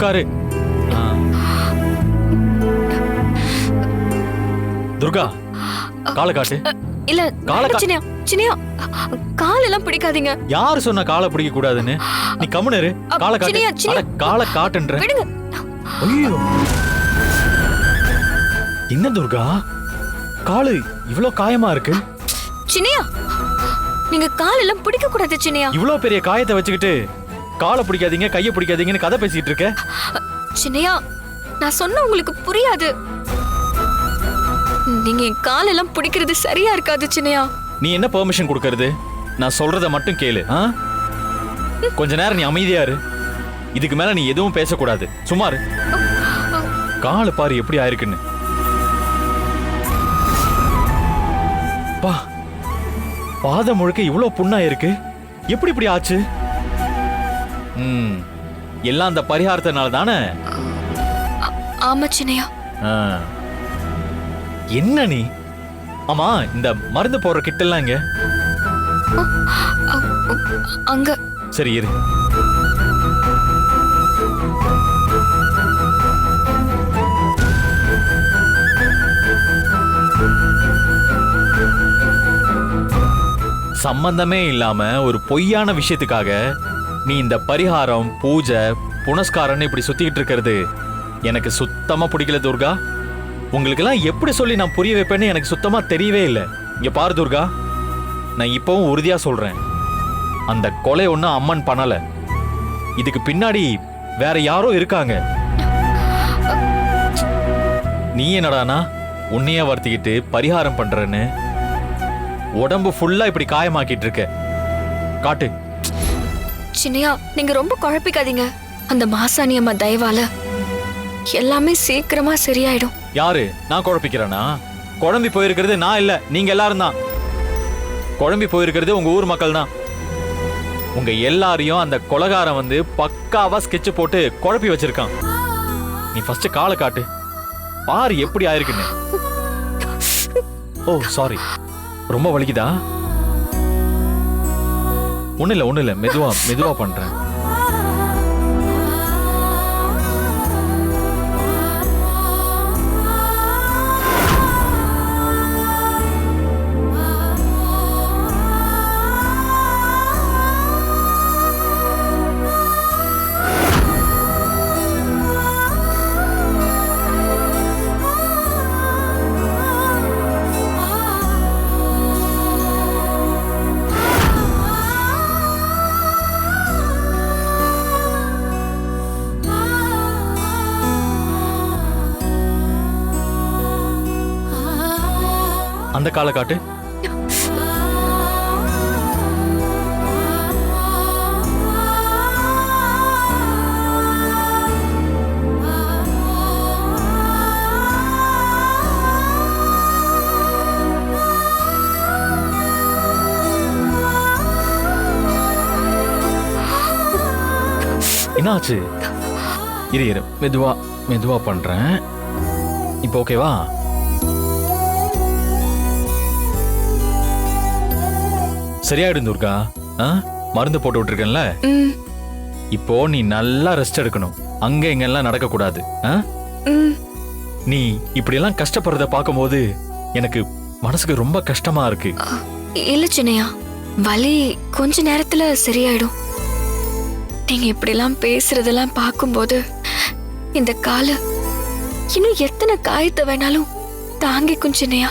உட்காரு. துர்கா காலை காட்டு. இல்ல காலை சின்னையா சின்னையா கால் எல்லாம் பிடிக்காதீங்க. யாரு சொன்ன காலை பிடிக்க கூடாதுன்னு நீ கம்முனு இரு அப்~ காலை காட்டு. அட, காலை காட்டுன்ற. விடுங்க. ஐயோ. என்ன துர்கா? காலு இவ்ளோ காயமா இருக்கு? சின்னையா நீங்க கால் எல்லாம் பிடிக்க கூடாது சின்னையா. இவ்ளோ பெரிய காயத்தை வச்சுக்கிட்டு காலை பிடிக்காதீங்க கையை பிடிக்காதீங்கன்னு கதை பேசிட்டு இருக்க? சின்னையா நான் சொன்ன உங்களுக்கு புரியாது. நீங்க என் கால் எல்லாம் பிடிக்கிறது சரியா இருக்காது சின்னையா. நீ என்ன பெர்மிஷன் கொடுக்கறது? நான் சொல்றத மட்டும் கேளு ஆ? கொஞ்ச நேரம் நீ அமைதியா இரு. இதுக்கு மேல நீ எதுவும் பேசக்கூடாது. சும்மா இரு. காலு பாரு எப்படி ஆயிருக்குன்னு. பா பாதம் முழுக்க இவ்ளோ புண்ணா இருக்கு எப்படி இப்படி ஆச்சு? ம். எல்லாம் அந்த பரிகாரத்தினால தானே ஆமா சின்னையா. என்ன நீ? ஆமா இந்த மருந்து போடுற கிட்டெல்லாம் இங்க அ- அங்க. சரி இரு. சம்பந்தமே இல்லாம ஒரு பொய்யான விஷயத்துக்காக நீ இந்த பரிகாரம் பூஜை புனஸ்காரம்னு இப்படி சுத்திக்கிட்டு இருக்கிறது எனக்கு சுத்தமா பிடிக்கல துர்கா. உங்களுக்கெல்லாம் எப்படி சொல்லி நான் புரிய வைப்பேன்னு எனக்கு சுத்தமா தெரியவே இல்லை. இங்க பாரு துர்கா நான் இப்பவும் உறுதியா சொல்றேன். அந்த கொலை ஒன்றும் அம்மன் பண்ணல. இதுக்கு பின்னாடி வேற யாரோ இருக்காங்க. நீ என்னடானா உன்னையே வருத்திக்கிட்டு பரிகாரம் பண்றேன்னு? உடம்பு ஃபுல்லா இப்படி காயமாக்கிட்டு இருக்க. காட்டு. சின்னையா நீங்க ரொம்ப குழப்பிக்காதீங்க. அந்த மாசாணி அம்மா தயவால எல்லாமே சீக்கிரமா சரியாயிடும். யாரு? நான் குழப்பிக்கிறேனா? குழம்பி போயிருக்கிறது நான் இல்ல நீங்க எல்லாரும் தான். குழம்பி போயிருக்கிறது உங்க ஊர் மக்கள் தான். உங்க எல்லாரையும் அந்த கொலகாரன் வந்து பக்காவா ஸ்கெட்ச் போட்டு குழப்பி வச்சிருக்கான். நீ ஃபர்ஸ்ட் காலை காட்டு. பாரு எப்படி ஆயிருக்குன்னு. ஓ சாரி ரொம்ப வலிக்குதா? ஒன்றும் இல்லை ஒன்றும் இல்லை மெதுவாக மெதுவாக பண்ணுறேன் அந்த காலை காட்டு. என்னாச்சு? இரு இரு. மெதுவா மெதுவா பண்றேன். இப்போ ஓகேவா சரியாயிடும் துர்கா. ஆ? மருந்து போட்டு விட்டுருக்கேன்ல? ம். இப்போ நீ நல்லா ரெஸ்ட் எடுக்கணும். அங்க இங்கெல்லாம் நடக்க கூடாது ஆ? ம். நீ இப்படியெல்லாம் கஷ்டப்படுறத பார்க்கும்போது எனக்கு மனசுக்கு ரொம்ப கஷ்டமா இருக்கு. இல்ல சின்னையா. வலி கொஞ்ச நேரத்துல சரியாயிடும். நீங்க இப்படிலாம் பேசுறதெல்லாம் பார்க்கும்போது இந்த காலு இன்னும் எத்தனை காயத்தை வேணாலும் தாங்கிக்கும் சின்னையா.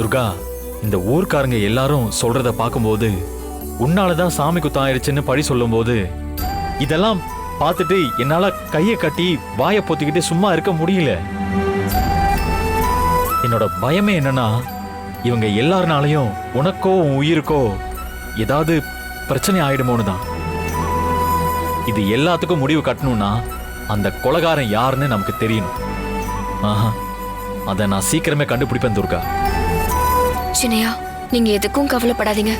துர்கா இந்த ஊர்க்காரங்க எல்லாரும் சொல்றத பார்க்கும்போது உன்னாலதான் சாமி குத்தம் ஆயிடுச்சுன்னு பழி சொல்லும்போது இதெல்லாம் பார்த்துட்டு என்னால கையை கட்டி வாயை பொத்திக்கிட்டு சும்மா இருக்க முடியல. என்னோட பயமே என்னன்னா இவங்க எல்லாருனாலையும் உனக்கோ உன் உயிருக்கோ ஏதாவது பிரச்சனை ஆயிடுமோன்னு தான். இது எல்லாத்துக்கும் முடிவு கட்டணும்னா அந்த கொலகாரன் யாருன்னு நமக்கு தெரியணும். ஆஹா அதை நான் சீக்கிரமே கண்டுபிடிப்பேன் துர்கா. சின்னையா நீங்க எதுக்கும் கவலைப்படாதீங்க.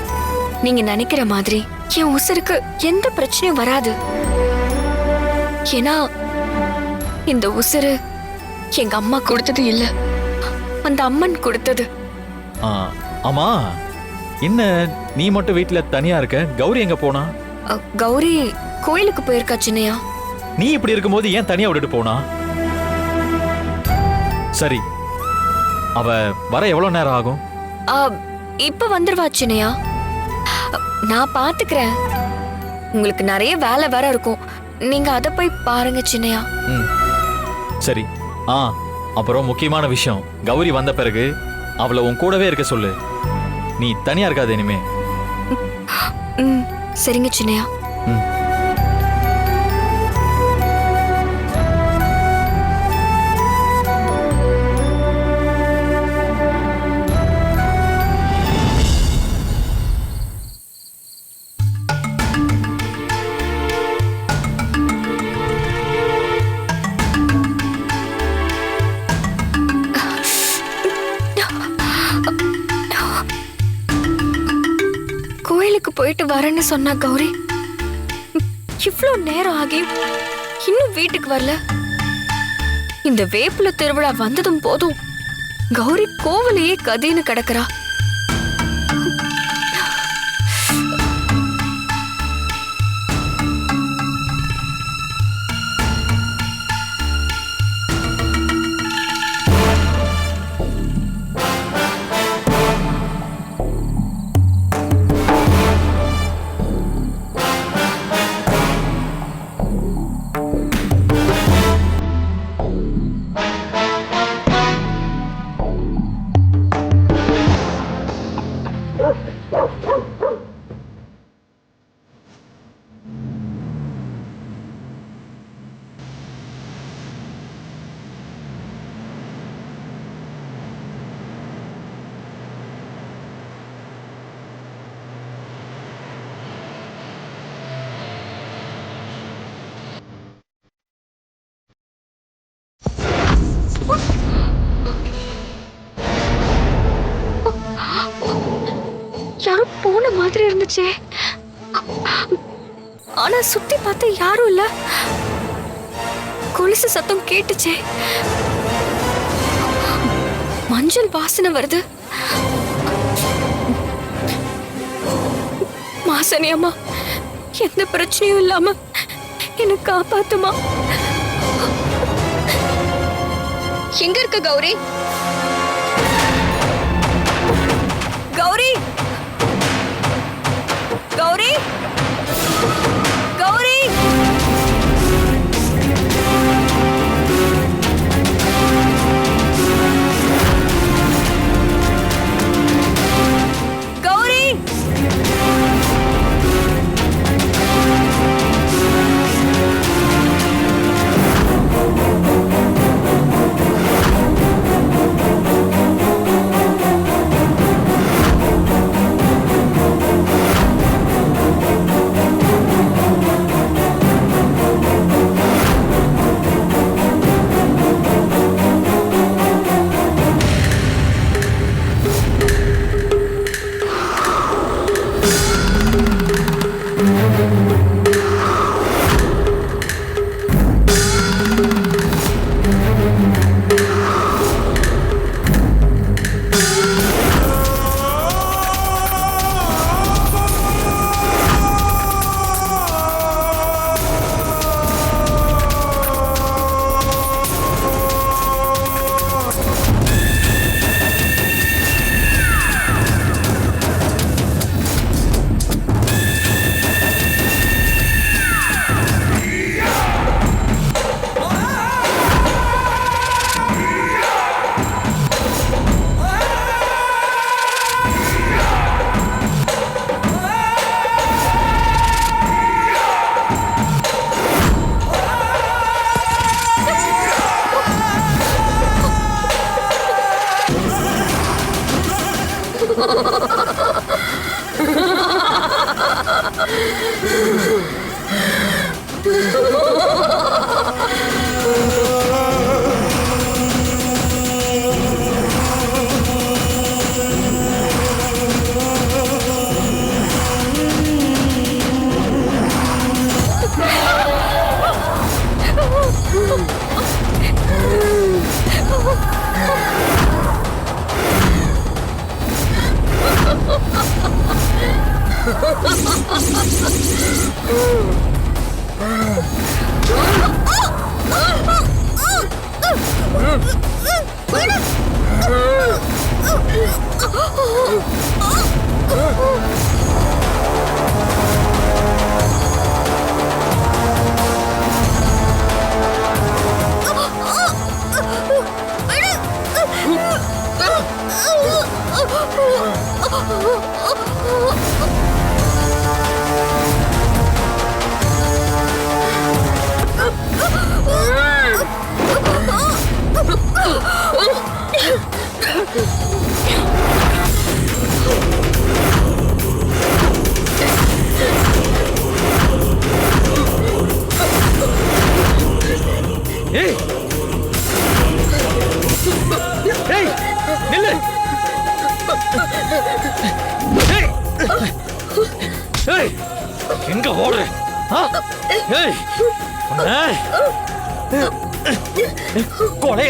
நீங்க நினைக்கிற மாதிரி என் உசுருக்கு எந்த பிரச்சனையும் வராது. ஏன்னா இந்த உசுரு எங்க அம்மா கொடுத்தது இல்ல. அந்த அம்மன் கொடுத்தது. ஆ, ஆமா என்ன நீ மட்டும் வீட்ல தனியா இருக்க? கௌரி எங்க போனா? கௌரி கோயிலுக்கு போயிருக்கா சின்னையா. நீ இப்படி இருக்கும்போது ஏன் தனியா விட்டுட்டு போனா? சரி அவ வர எவ்வளவு நேரம் ஆகும்? இப்ப வந்துருவா சின்னையா. நான் பாத்துக்கிறேன். உங்களுக்கு நிறைய வேலை வேற இருக்கும். நீங்க அத போய் பாருங்க சின்னையா. ம். சரி. ஆ அப்புறம் முக்கியமான விஷயம். கௌரி வந்த பிறகு அவளை உன் கூடவே இருக்க சொல்லு. நீ தனியா இருக்காத இனிமே. ம் சரிங்க சின்னையா. ம். வரேன்னு சொன்னா கௌரி இவ்வளவு நேரம் ஆகி இன்னும் வீட்டுக்கு வரல. இந்த வேப்புல திருவிழா வந்ததும் போதும் கௌரி கோவிலையே கதின்னு கிடக்குறா. யாரோ போன மாதிரி இருந்துச்சே. ஆனா சுத்தி பார்த்தா யாரும் இல்ல. கொலுசு சத்தம் கேட்டுச்சே. மஞ்சள் வாசனை வருது. மாசனி அம்மா எந்த பிரச்சனையும் இல்லாம என்ன காப்பாத்துமா. எங்க இருக்க கௌரி?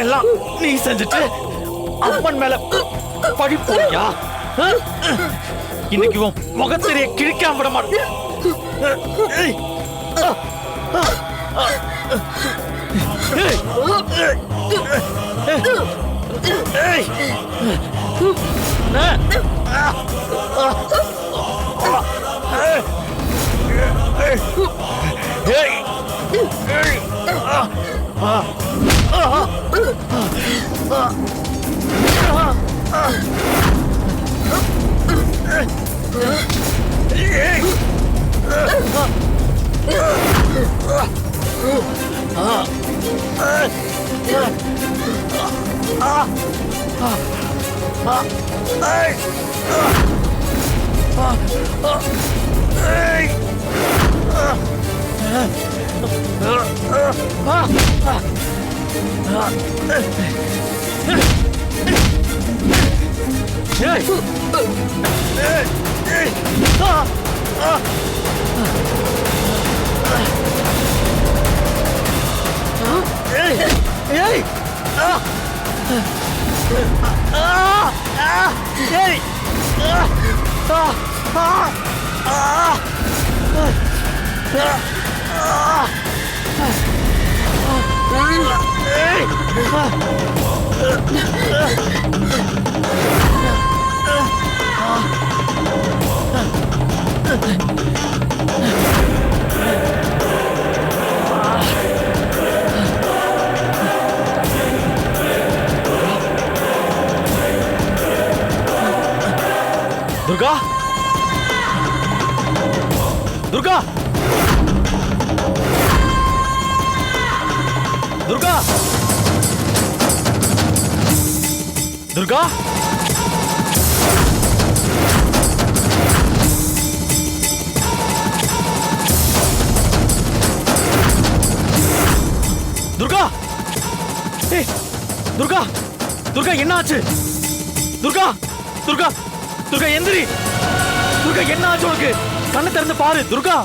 கொலையெல்லாம் நீ செஞ்சுட்டு அப்பன் மேல பழி போறியா இன்னைக்கு உன் முகத்திரைய கிழிக்காம விட மாட்டேன். ஏய். Ah! Ah! துர்கா துர்கா துர்கா. ஏய் துர்கா. துர்கா என்ன ஆச்சு துர்கா துர்கா துர்கா எந்திரி. துர்கா என்ன ஆச்சு உனக்கு? கண்ணை திறந்து பாரு துர்கா.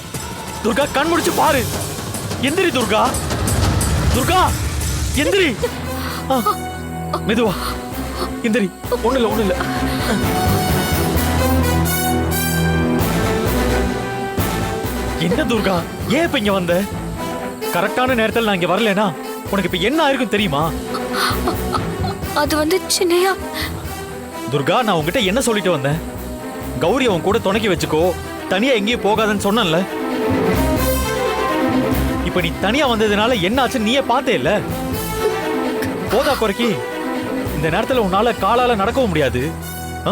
துர்கா கண் முடிச்சு பாரு. எந்திரி துர்கா. துர்கா எந்திரி. மெதுவா. எந்திரி ஒண்ணு இல்ல ஒண்ணு இல்ல என்ன துர்கா? ஏன் இப்ப இங்க வந்த? கரெக்டான நேரத்துல நான் இங்க வரலனா உனக்கு இப்ப என்ன ஆயிருக்கும் தெரியுமா? அது வந்து சின்னையா. துர்கா நான் உன்கிட்ட என்ன சொல்லிட்டு வந்தேன்? கௌரி உன் கூட துணைக்கி வச்சுக்கோ. தனியா எங்கேயும் போகாதன்னு சொன்னேன்ல. இப்ப நீ தனியா வந்ததுனால என்ன ஆச்சுன்னு நீயே பார்த்தே இல்ல? போதா குறைக்கி. இந்த நேரத்துல உன்னால காலால நடக்கவும் முடியாது. ஆ?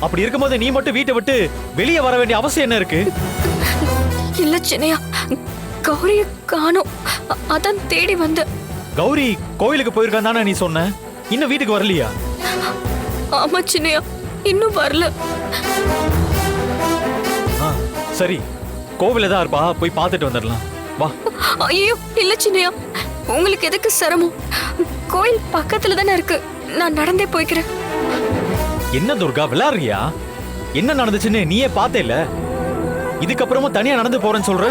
அப்படி இருக்கும்போது நீ மட்டும் வீட்டை விட்டு வெளியே வர வேண்டிய அவசியம் என்ன இருக்கு? இல்ல சின்னையா கௌரிய காணோம். அதான் தேடி வந்த கௌரி கோயிலுக்கு போயிருக்கான் தானே நீ சொன்ன? இன்னும் வீட்டுக்கு வரலையா? ஆமா சின்னையா இன்னும் வரல. ஆ, சரி. கோவில தான் இருப்பா போய் பார்த்துட்டு வந்துடலாம். வா. ஐயோ இல்ல சின்னையா உங்களுக்கு எதுக்கு சிரமம்? கோயில் பக்கத்துல தானே இருக்கு. நான் நடந்தே போய்க்கிறேன். என்ன துர்கா விளையாடுறியா என்ன நடந்துச்சுன்னு நீயே பார்த்தே இல்ல? இதுக்கப்புறமும் தனியா நடந்து போறேன்னு சொல்ற?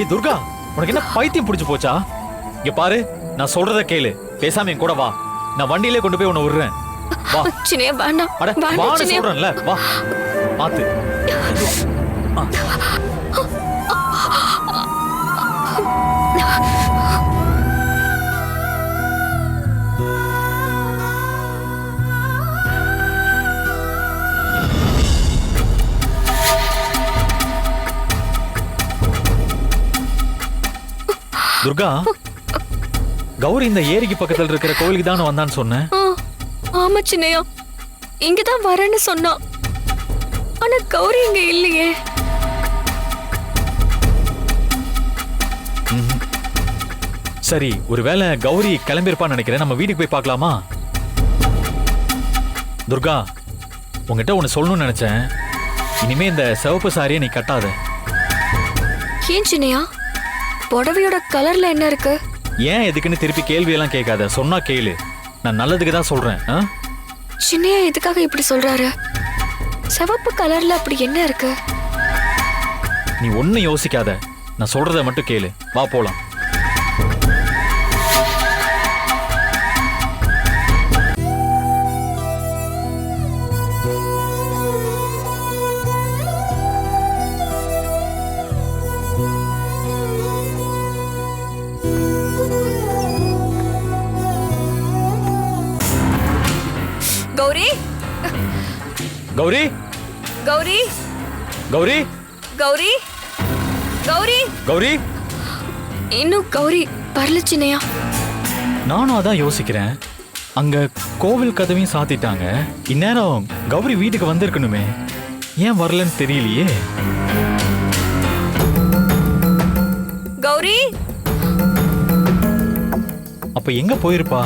ஏ துர்கா உனக்கு என்ன பைத்தியம் பிடிச்சு போச்சா? இங்க பாரு நான் சொல்றத கேளு. பேசாம என் கூட வா. நான் வண்டியிலே கொண்டு போய் உன்னை விடுறேன். வா. சின்னையா வேண்டாம் அட வான்னு சொல்றேன்ல. வா. பாத்து துர்கா கௌரி இந்த ஏரிக்கு பக்கத்துல இருக்கிற கோவிலுக்கு தானே வந்தான்னு சொன்னேன் ஆமா சின்னையா. இங்கதான் வரேன்னு சொன்னா. ஆனா கௌரி இங்க இல்லையே. சரி ஒருவேளை கௌரி கிளம்பியிருப்பான்னு நினைக்கிறேன். நம்ம வீட்டுக்கு போய் பார்க்கலாமா? துர்கா உங்ககிட்ட ஒன்று சொல்லணும்னு நினைச்சேன். இனிமே இந்த சிவப்பு சாரியை நீ கட்டாத. ஏன் சின்னையா? புடவையோட கலர்ல என்ன இருக்கு? ஏன் எதுக்குன்னு திருப்பி கேள்வியெல்லாம் கேட்காத. சொன்னா கேளு. நான் நல்லதுக்கு தான் சொல்றேன். ஆ? சின்னையா எதுக்காக இப்படி சொல்றாரு? சிவப்பு கலர்ல அப்படி என்ன இருக்கு? நீ ஒன்னும் யோசிக்காத. நான் சொல்றத மட்டும் கேளு. வா போலாம். கௌரி? கௌரி? கௌரி? கௌரி? கௌரி? கௌரி? இன்னும் கௌரி சின்னையா நானும் அதான் யோசிக்கிறேன். அங்க கோவில் கதவையும் சாத்திட்டாங்க. இந்நேரம் கௌரி வீட்டுக்கு வந்திருக்கணுமே. ஏன் வரலன்னு தெரியலையே. கௌரி? அப்ப எங்க போயிருப்பா?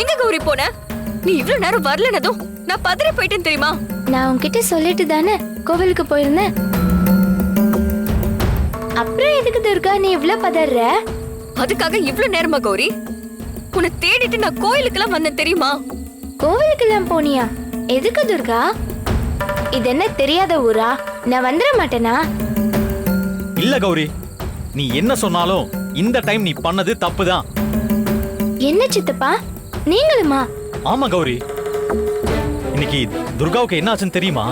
எங்க கௌரி போன? நீ இவ்வளவு நேரம் வரலனதும் நான் பதறி போயிட்டேன் தெரியுமா? நான் உன்கிட்ட சொல்லிட்டு தானே கோவிலுக்கு போயிருந்தேன். அப்புறம் எதுக்கு துர்கா நீ இவ்ளோ பதற அதுக்காக இவ்வளவு நேரமா கௌரி? உன்னை தேடிட்டு நான் கோயிலுக்கெல்லாம் வந்தேன் தெரியுமா? கோவிலுக்கெல்லாம் போனியா? எதுக்கு துர்கா? இது என்ன தெரியாத ஊரா? நான் வந்துட மாட்டேனா? இல்ல கௌரி. நீ என்ன சொன்னாலும் இந்த டைம் நீ பண்ணது தப்புதான். என்ன சித்தப்பா? நீங்களுமா? ஆமா கௌரி. இன்னைக்கு துர்காவுக்கு என்ன ஆச்சுன்னு தெரியுமா?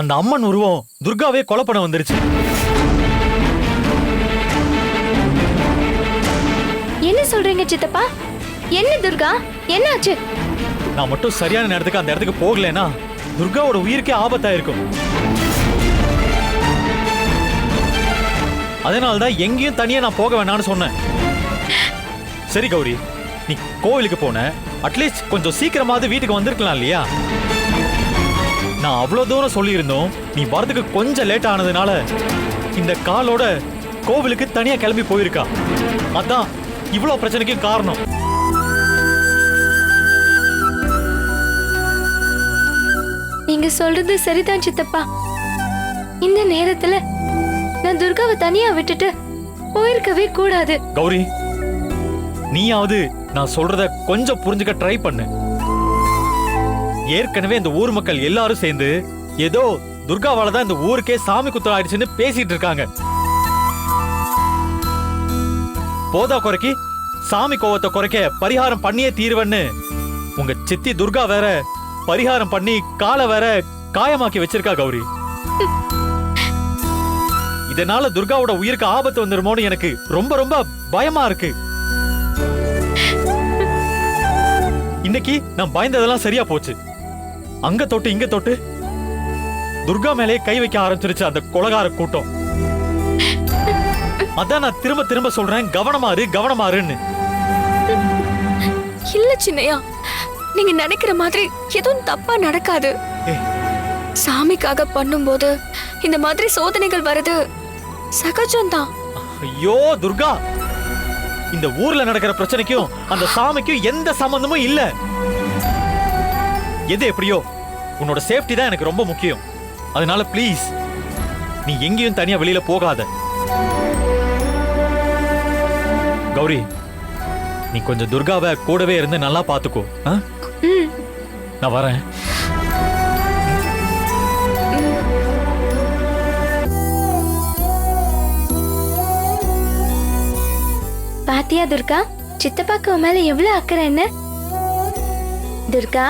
அந்த அம்மன் உருவம் துர்காவே கொலை பண்ண வந்துருச்சு. என்ன சொல்றீங்க சித்தப்பா? என்ன துர்கா? என்னாச்சு? நான் மட்டும் சரியான நேரத்துக்கு அந்த இடத்துக்கு போகலைன்னா துர்காவோட உயிருக்கே ஆபத்தா இருக்கும் அதனால தான் எங்கேயும் தனியா நான் போக வேணாம்னு சொன்னேன். சரி கௌரி நீ கோவிலுக்கு போன அட்லீஸ்ட் கொஞ்சம் சீக்கிரமாவது வீட்டுக்கு வந்திருக்கலாம் இல்லையா? நான் அவ்வளவு தூரம் சொல்லியிருந்தோம் நீ வரதுக்கு கொஞ்சம் லேட் ஆனதுனால இந்த காலோட கோவிலுக்கு தனியா கிளம்பி போயிருக்கா. அதான் இவ்வளவு பிரச்சனைக்கு காரணம். நீங்க சொல்றது சரிதான் சித்தப்பா. இந்த நேரத்துல நான் துர்காவை தனியா விட்டுட்டு போயிருக்கவே கூடாது. கௌரி நீயாவது நான் சொல்றத கொஞ்சம் புரிஞ்சுக்க ட்ரை பண்ணு. ஏற்கனவே இந்த ஊர் மக்கள் எல்லாரும் சேர்ந்து ஏதோ துர்காவால தான் இந்த ஊருக்கே சாமி குத்தம் ஆயிடுச்சுன்னு பேசிட்டு இருக்காங்க. போதா குறைக்கி சாமி கோவத்தை குறைக்க பரிகாரம் பண்ணியே தீருவன்னு. உங்க சித்தி துர்கா வேற பரிகாரம் பண்ணி காலை வேற காயமாக்கி வச்சிருக்கா கௌரி. இதனால துர்காவோட உயிருக்கு ஆபத்து வந்துருமோன்னு எனக்கு ரொம்ப ரொம்ப பயமா இருக்கு. இன்னைக்கு நான் பயந்ததெல்லாம் சரியா போச்சு. அங்க தொட்டு இங்க தொட்டு துர்கா மேலே கை வைக்க ஆரம்பிச்சிருச்சு அந்த கொலகார கூட்டம். அதான் நான் திரும்ப திரும்ப சொல்றேன் கவனமாரு கவனமாருன்னு இல்ல சின்னையா நீங்க நினைக்கிற மாதிரி எதுவும் தப்பா நடக்காது. சாமிக்காக பண்ணும்போது இந்த மாதிரி சோதனைகள் வருது சகஜம்தான். ஐயோ துர்கா! இந்த ஊர்ல நடக்கிற பிரச்சனைக்கும் அந்த சாமிக்கும் எந்த சம்பந்தமும் இல்ல. எது எப்படியோ உன்னோட சேஃப்டி தான் எனக்கு ரொம்ப முக்கியம். அதனால ப்ளீஸ் நீ எங்கேயும் தனியா வெளியில போகாத. கௌரி நீ கொஞ்சம் துர்காவை கூடவே இருந்து நல்லா பாத்துக்கோ. நான் வரேன். பாத்தியா துர்கா? சித்தப்பாக்கு உன் மேல எவ்வளவு அக்கறை என்ன? துர்கா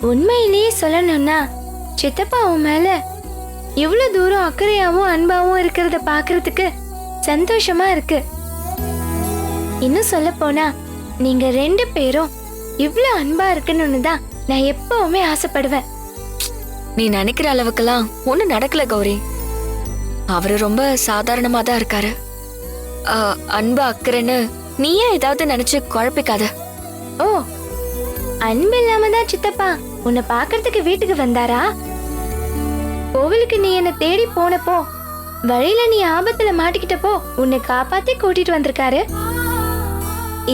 உண்மையிலேயே சொல்லணும்னா சித்தப்பா உன் மேல இவ்வளவு தூரம் அக்கறையாவும் அன்பாவும் இருக்கிறத பாக்குறதுக்கு சந்தோஷமா இருக்கு. இன்னும் சொல்ல போனா நீங்க ரெண்டு பேரும் இவ்வளவு அன்பா இருக்கணும்னு தான் நான் எப்பவுமே ஆசைப்படுவேன். நீ நினைக்கிற அளவுக்கெல்லாம் ஒன்றும் நடக்கல கௌரி. அவரு ரொம்ப சாதாரணமா தான் இருக்காரு. அன்பு அக்கறைன்னு நீயே ஏதாவது நினைச்சு குழப்பிக்காத. ஓ அன்பு இல்லாம தான் சித்தப்பா உன்னை பார்க்கறதுக்கு வீட்டுக்கு வந்தாரா? கோவிலுக்கு நீ என்ன தேடி போனப்போ வழியில நீ ஆபத்துல மாட்டிக்கிட்டப்போ உன்னை காப்பாத்தி கூட்டிட்டு வந்திருக்காரு.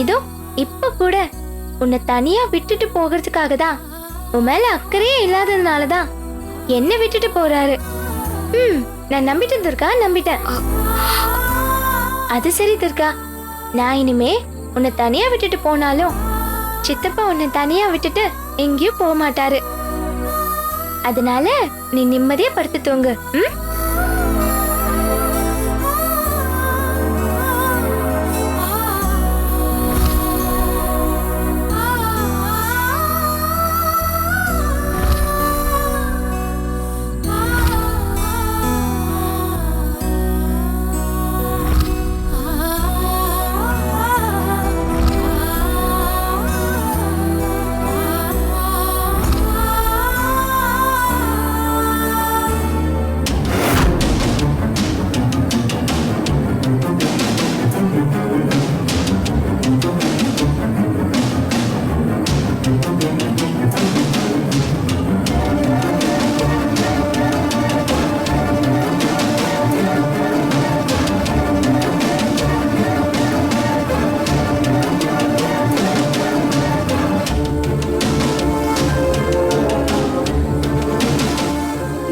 இதோ இப்ப கூட உன்னை தனியா விட்டுட்டு போகிறதுக்காக தான். உன் மேல அக்கறையே இல்லாததுனால தான் என்ன விட்டுட்டு போறாரு. ம் நான் நம்பிட்டேன் துர்கா நம்பிட்டேன். அது சரி துர்கா. நான் இனிமே உன்னை தனியா விட்டுட்டு போனாலும் சித்தப்பா உன்னை தனியா விட்டுட்டு எங்கேயும் போக மாட்டாரு. அதனால நீ நிம்மதியா படுத்து தூங்கு. ம்?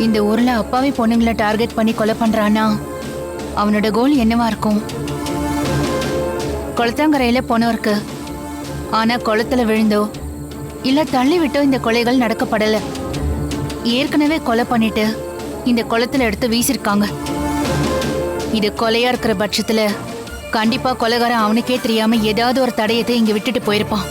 இந்த ஊர்ல அப்பாவி பொண்ணுங்களை டார்கெட் பண்ணி கொலை பண்றானா அவனோட கோல் என்னவா இருக்கும்? குளத்தாங்கரையில பணம் இருக்கு ஆனா குளத்துல விழுந்தோ இல்ல தள்ளி விட்டோ இந்த கொலைகள் நடக்கப்படல. ஏற்கனவே கொலை பண்ணிட்டு இந்த குளத்துல எடுத்து வீசிருக்காங்க. இது கொலையா இருக்கிற பட்சத்துல கண்டிப்பா கொலைகாரன் அவனுக்கே தெரியாம ஏதாவது ஒரு தடயத்தை இங்க விட்டுட்டு போயிருப்பான்.